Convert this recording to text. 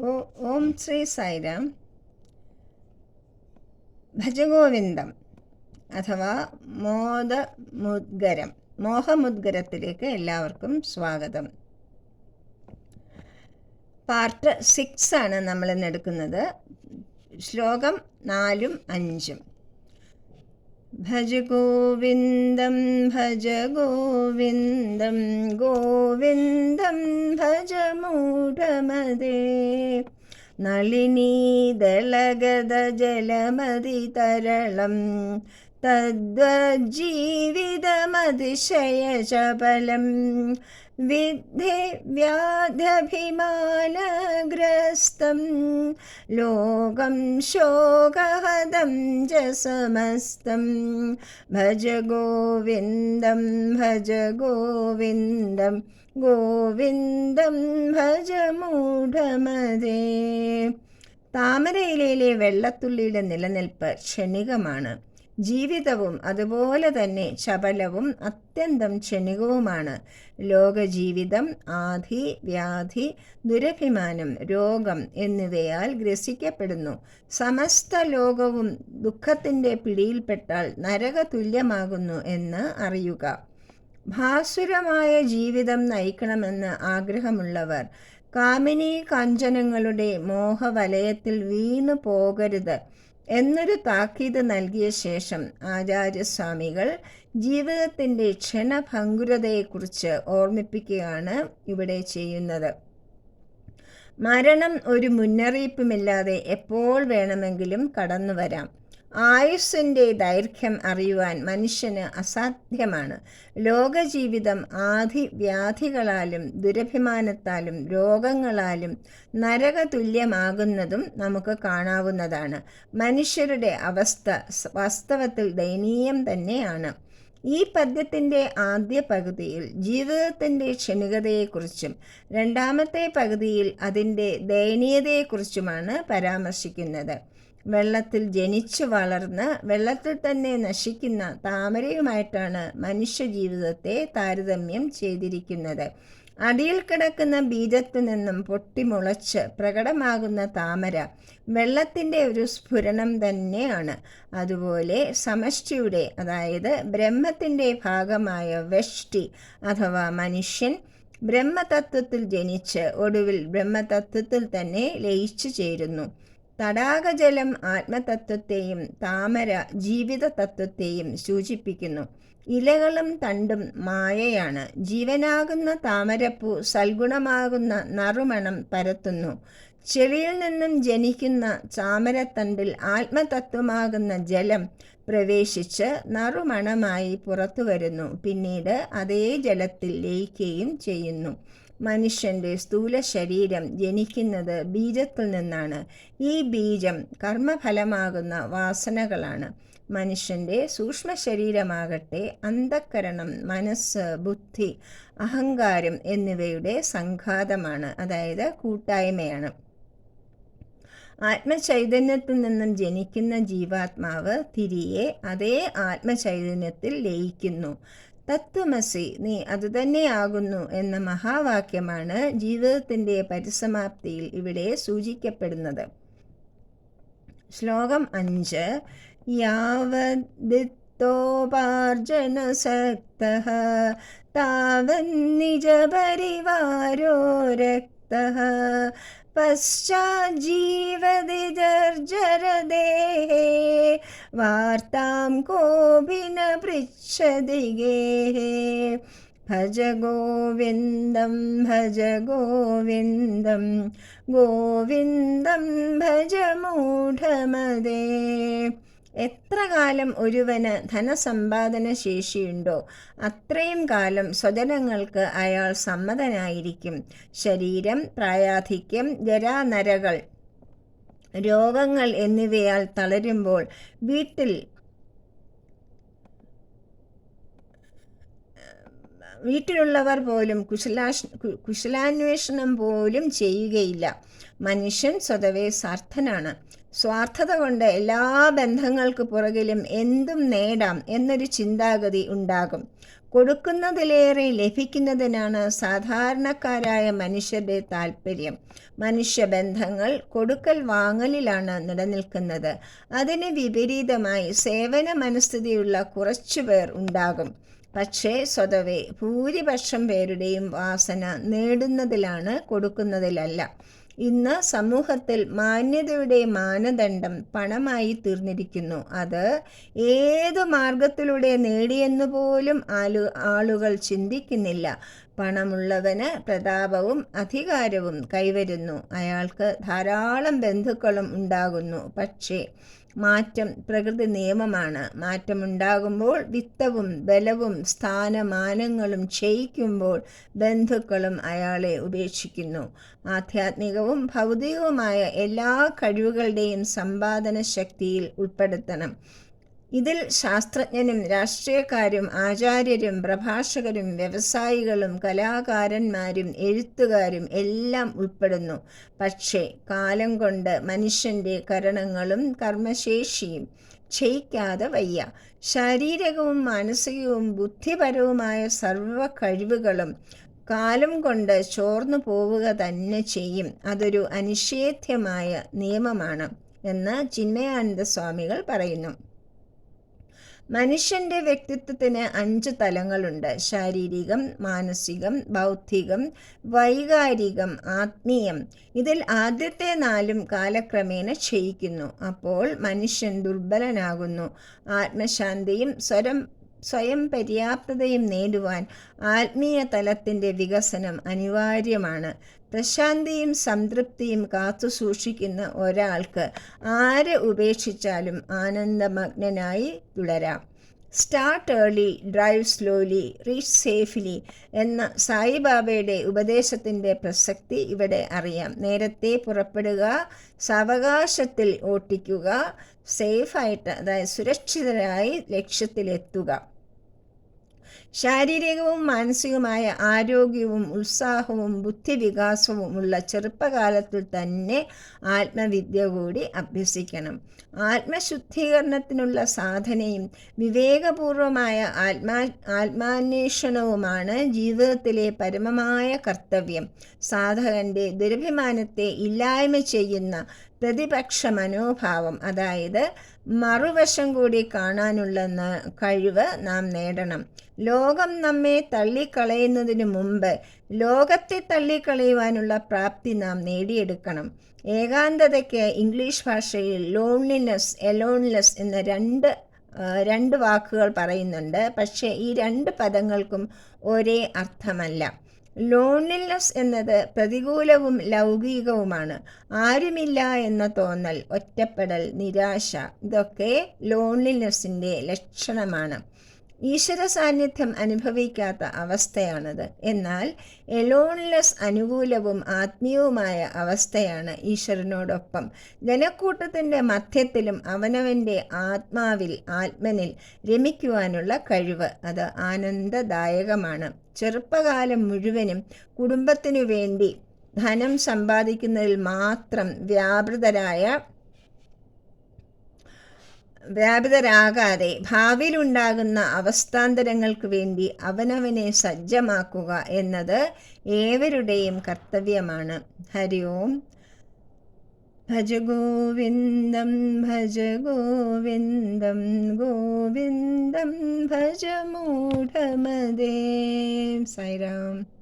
ഓ ശ്രീ സായിരാം. ഭജഗോവിന്ദം അഥവാ മോദമുദ്ഗരം മോഹമുദ്ഗരത്തിലേക്ക് എല്ലാവർക്കും സ്വാഗതം. പാർട്ട് സിക്സ് ആണ് നമ്മൾ എടുക്കുന്നത്. ശ്ലോകം നാലും അഞ്ചും. ഭജ ഗോവിന്ദം ഭജ ഗോവിന്ദം ഗോവിന്ദം ഭജ മൂഢമതേ. നളിനീദളഗത ജലമതി വിദ്ധേ വ്യാധഭിമാനഗ്രസ്തം ലോകം ശോകഹതം ജസമസ്തം സമസ്തം ഭജ ഗോവിന്ദം ഭജ ഗോവിന്ദം ഗോവിന്ദം ഭജ മൂഢമതേ താമരയിലയിലെ വെള്ളത്തുള്ളിയുടെ നിലനിൽപ്പ് ക്ഷണികമാണ്. ജീവിതവും അതുപോലെ തന്നെ ചപലവും അത്യന്തം ക്ഷണികവുമാണ്. ലോകജീവിതം ആധി വ്യാധി ദുരഭിമാനം രോഗം എന്നിവയാൽ ഗ്രസിക്കപ്പെടുന്നു. സമസ്ത ലോകവും ദുഃഖത്തിന്റെ പിടിയിൽപ്പെട്ടാൽ നരക തുല്യമാകുന്നു എന്ന് അറിയുക. ഭാസുരമായ ജീവിതം നയിക്കണമെന്ന് ആഗ്രഹമുള്ളവർ കാമിനി കാഞ്ചനങ്ങളുടെ മോഹവലയത്തിൽ വീണു പോകരുത് എന്നൊരു താക്കീത് നൽകിയ ശേഷം ആചാര്യസ്വാമികൾ ജീവിതത്തിന്റെ ക്ഷണഭംഗുരതയെക്കുറിച്ച് ഓർമ്മിപ്പിക്കുകയാണ് ഇവിടെ ചെയ്യുന്നത്. മരണം ഒരു മുന്നറിയിപ്പുമില്ലാതെ എപ്പോൾ വേണമെങ്കിലും കടന്നു വരാം ആയുസ്സിന്റെ ദൈർഘ്യം അറിയുവാൻ മനുഷ്യന് അസാധ്യമാണ്. ലോകജീവിതം ആധി വ്യാധികളാലും ദുരഭിമാനത്താലും രോഗങ്ങളാലും നരകതുല്യമാകുന്നതും നമുക്ക് കാണാവുന്നതാണ്. മനുഷ്യരുടെ അവസ്ഥ വാസ്തവത്തിൽ ദയനീയം തന്നെയാണ്. ഈ പദ്യത്തിന്റെ ആദ്യ പകുതിയിൽ ജീവിതത്തിന്റെ ക്ഷണികതയെക്കുറിച്ചും രണ്ടാമത്തെ പകുതിയിൽ അതിന്റെ ദയനീയതയെക്കുറിച്ചുമാണ് പരാമർശിക്കുന്നത്. വെള്ളത്തിൽ ജനിച്ചു വളർന്ന് വെള്ളത്തിൽ തന്നെ നശിക്കുന്ന താമരയുമായിട്ടാണ് മനുഷ്യ ജീവിതത്തെ താരതമ്യം ചെയ്തിരിക്കുന്നത്. അടിയിൽ കിടക്കുന്ന ബീജത്തു നിന്നും പൊട്ടിമുളച്ച് പ്രകടമാകുന്ന താമര വെള്ളത്തിന്റെ ഒരു സ്ഫുരണം തന്നെയാണ്. അതുപോലെ സമഷ്ടിയുടെ അതായത് ബ്രഹ്മത്തിന്റെ ഭാഗമായ വെഷ്ടി അഥവാ മനുഷ്യൻ ബ്രഹ്മതത്വത്തിൽ ജനിച്ച് ഒടുവിൽ ബ്രഹ്മതത്വത്തിൽ തന്നെ ലയിച്ചു ചേരുന്നു. തടാകജലം ആത്മതത്വത്തെയും താമര ജീവിത തത്വത്തെയും സൂചിപ്പിക്കുന്നു. ഇലകളും തണ്ടും മായയാണ്. ജീവനാകുന്ന താമരപ്പൂ സൽഗുണമാകുന്ന നറുമണം പരത്തുന്നു. ചെളിയിൽ നിന്നും ജനിക്കുന്ന ചാമരത്തണ്ടിൽ ആത്മതത്വമാകുന്ന ജലം പ്രവേശിച്ച് നറുമണമായി പുറത്തു വരുന്നു പിന്നീട് അതേ ജലത്തിൽ ലയിക്കുകയും ചെയ്യുന്നു. മനുഷ്യന്റെ സ്ഥൂല ശരീരം ജനിക്കുന്നത് ബീജത്തിൽ നിന്നാണ്. ഈ ബീജം കർമ്മഫലമാകുന്ന വാസനകളാണ്. മനുഷ്യന്റെ സൂക്ഷ്മ ശരീരമാകട്ടെ അന്ധക്കരണം മനസ്സ് ബുദ്ധി അഹങ്കാരം എന്നിവയുടെ സംഘാതമാണ് അതായത് കൂട്ടായ്മയാണ്. ആത്മചൈതന്യത്തിൽ നിന്നും ജനിക്കുന്ന ജീവാത്മാവ് തിരിയെ അതേ ആത്മചൈതന്യത്തിൽ ലയിക്കുന്നു. തത്വമസി നീ അതുതന്നെയാകുന്നു എന്ന മഹാവാക്യമാണ് ജീവിതത്തിന്റെ പരിസമാപ്തിയിൽ ഇവിടെ സൂചിക്കപ്പെടുന്നത്. ശ്ലോകം അഞ്ച്. യാവദിത്തോപാർജനസക്ത താവന്നിജപരിവാരോ രക്ത പശ്ചാജീവതിജർജരദേഹേ വാർത്താം കോപിന പൃച്ഛതി ഗേഹേ ഭജ ഗോവിന്ദം ഭജ ഗോവിന്ദം ഗോവിന്ദം ഭജ മൂഢമതേ. എത്ര കാലം ഒരുവന് ധനസമ്പാദന ശേഷിയുണ്ടോ? അത്രയും കാലം സ്വജനങ്ങൾക്ക് അയാൾ സമ്മതനായിരിക്കും. ശരീരം പ്രായാധിക്യം ജരാനരകൾ രോഗങ്ങൾ എന്നിവയാൽ തളരുമ്പോൾ വീട്ടിൽ വീട്ടിലുള്ളവർ പോലും കുശലാ കുശലാന്വേഷണം പോലും ചെയ്യുകയില്ല. മനുഷ്യൻ സ്വതവേ സ്വാർത്ഥനാണ് സ്വാർത്ഥത കൊണ്ട് എല്ലാ ബന്ധങ്ങൾക്ക് പുറകിലും എന്തും നേടാം എന്നൊരു ചിന്താഗതി ഉണ്ടാകും. കൊടുക്കുന്നതിലേറെ ലഭിക്കുന്നതിനാണ് സാധാരണക്കാരായ മനുഷ്യരുടെ താല്പര്യം മനുഷ്യബന്ധങ്ങൾ കൊടുക്കൽ വാങ്ങലിലാണ് നിലനിൽക്കുന്നത്. അതിന് വിപരീതമായി സേവന മനസ്ഥിതിയുള്ള കുറച്ചുപേർ ഉണ്ടാകും. പക്ഷേ സ്വതവേ ഭൂരിപക്ഷം പേരുടെയും വാസന നേടുന്നതിലാണ് കൊടുക്കുന്നതിലല്ല. ഇന്ന് സമൂഹത്തിൽ മാന്യതയുടെ മാനദണ്ഡം പണമായി തീർന്നിരിക്കുന്നു. അത് ഏത് മാർഗത്തിലൂടെ നേടിയെന്ന് പോലും ആലു ആളുകൾ ചിന്തിക്കുന്നില്ല. പണമുള്ളവന് പ്രതാപവും അധികാരവും കൈവരുന്നു. അയാൾക്ക് ധാരാളം ബന്ധുക്കളും ഉണ്ടാകുന്നു. പക്ഷേ മാറ്റം പ്രകൃതി നിയമമാണ്. മാറ്റമുണ്ടാകുമ്പോൾ വിത്തവും ബലവും സ്ഥാനമാനങ്ങളും ക്ഷയിക്കുമ്പോൾ ബന്ധുക്കളും അയാളെ ഉപേക്ഷിക്കുന്നു. ആധ്യാത്മികവും ഭൗതികവുമായ എല്ലാ കഴിവുകളുടെയും സമ്പാദന ശക്തിയിൽ ഉൾപ്പെടുത്തണം. ഇതിൽ ശാസ്ത്രജ്ഞനും രാഷ്ട്രീയക്കാരും ആചാര്യരും പ്രഭാഷകരും വ്യവസായികളും കലാകാരന്മാരും എഴുത്തുകാരും എല്ലാം ഉൾപ്പെടുന്നു. പക്ഷേ കാലം കൊണ്ട് മനുഷ്യന്റെ കരണങ്ങളും കർമ്മശേഷിയും ക്ഷയിക്കാതെ വയ്യ. ശാരീരികവും മാനസികവും ബുദ്ധിപരവുമായ സർവ കഴിവുകളും കാലം കൊണ്ട് ചോർന്നു പോവുക തന്നെ ചെയ്യും. അതൊരു അനിഷേധ്യമായ നിയമമാണ് എന്ന് ചിന്മയാനന്ദ സ്വാമികൾ പറയുന്നു. മനുഷ്യന്റെ വ്യക്തിത്വത്തിന് അഞ്ച് തലങ്ങളുണ്ട്. ശാരീരികം മാനസികം ബൗദ്ധികം വൈകാരികം ആത്മീയം. ഇതിൽ ആദ്യത്തെ നാലും കാലക്രമേണ ക്ഷയിക്കുന്നു. അപ്പോൾ മനുഷ്യൻ ദുർബലനാകുന്നു. ആത്മശാന്തിയും സ്വരം സ്വയം പര്യാപ്തതയും നേടുവാൻ ആത്മീയ തലത്തിന്റെ വികസനം അനിവാര്യമാണ്. പ്രശാന്തിയും സംതൃപ്തിയും കാത്തു സൂക്ഷിക്കുന്ന ഒരാൾക്ക് ആരെ ഉപേക്ഷിച്ചാലും ആനന്ദമഗ്നനായി തുടരാം. Start early drive slowly reach safely എന്ന സായിബാബയുടെ ഉപദേശത്തിന്റെ പ്രസക്തി ഇവിടെ അറിയാം. നേരത്തെ പുറപ്പെടുക സാവകാശത്തിൽ ഓട്ടിക്കുക സേഫായിട്ട് അതായത് സുരക്ഷിതരായി ലക്ഷ്യത്തിലെത്തുക. ശാരീരികവും മാനസികവുമായ ആരോഗ്യവും ഉത്സാഹവും ബുദ്ധിവികാസവും ഉള്ള ചെറുപ്പകാലത്തിൽ തന്നെ ആത്മവിദ്യ കൂടി അഭ്യസിക്കണം. ആത്മശുദ്ധീകരണത്തിനുള്ള സാധനയും വിവേകപൂർവമായ ആത്മാ ആത്മാന്വേഷണവുമാണ് ജീവിതത്തിലെ പരമമായ കർത്തവ്യം. സാധകന്റെ ദുരഭിമാനത്തെ ഇല്ലായ്മ ചെയ്യുന്ന പ്രതിപക്ഷ മനോഭാവം അതായത് മറുവശം കൂടി കാണാനുള്ള കഴിവ് നാം നേടണം. ലോകം നമ്മെ തള്ളിക്കളയുന്നതിന് മുമ്പ് ലോകത്തെ തള്ളിക്കളയുവാനുള്ള പ്രാപ്തി നാം നേടിയെടുക്കണം. ഏകാന്തതയ്ക്ക് ഇംഗ്ലീഷ് ഭാഷയിൽ ലോൺലിനെസ് എലോൺലെസ് എന്ന രണ്ട് രണ്ട് വാക്കുകൾ പറയുന്നുണ്ട്. പക്ഷേ ഈ രണ്ട് പദങ്ങൾക്കും ഒരേ അർത്ഥമല്ല. ലോൺലിനെസ് എന്നത് പ്രതികൂലവും ലൗകികവുമാണ്. ആരുമില്ല എന്ന തോന്നൽ ഒറ്റപ്പെടൽ നിരാശ ഇതൊക്കെ ലോൺലിനെസ്സിന്റെ ലക്ഷണമാണ്. ഈശ്വര സാന്നിധ്യം അനുഭവിക്കാത്ത അവസ്ഥയാണത്. എന്നാൽ എലോൺലെസ് അനുകൂലവും ആത്മീയവുമായ അവസ്ഥയാണ് ഈശ്വരനോടൊപ്പം. ജനക്കൂട്ടത്തിന്റെ മധ്യത്തിലും അവനവന്റെ ആത്മാവിൽ ആത്മനിൽ രമിക്കുവാനുള്ള കഴിവ് അത് ആനന്ദദായകമാണ്. ചെറുപ്പകാലം മുഴുവനും കുടുംബത്തിനു വേണ്ടി ധനം സമ്പാദിക്കുന്നതിൽ മാത്രം വ്യാപൃതരായ വ്യാപിതരാകാതെ ഭാവിയിലുണ്ടാകുന്ന അവസ്ഥാന്തരങ്ങൾക്ക് വേണ്ടി അവനവനെ സജ്ജമാക്കുക എന്നത് ഏവരുടെയും കർത്തവ്യമാണ്. ഹരി ഓം. ഭജ ഗോവിന്ദം ഭജ ഗോവിന്ദം ഗോവിന്ദം ഭജ സൈറാം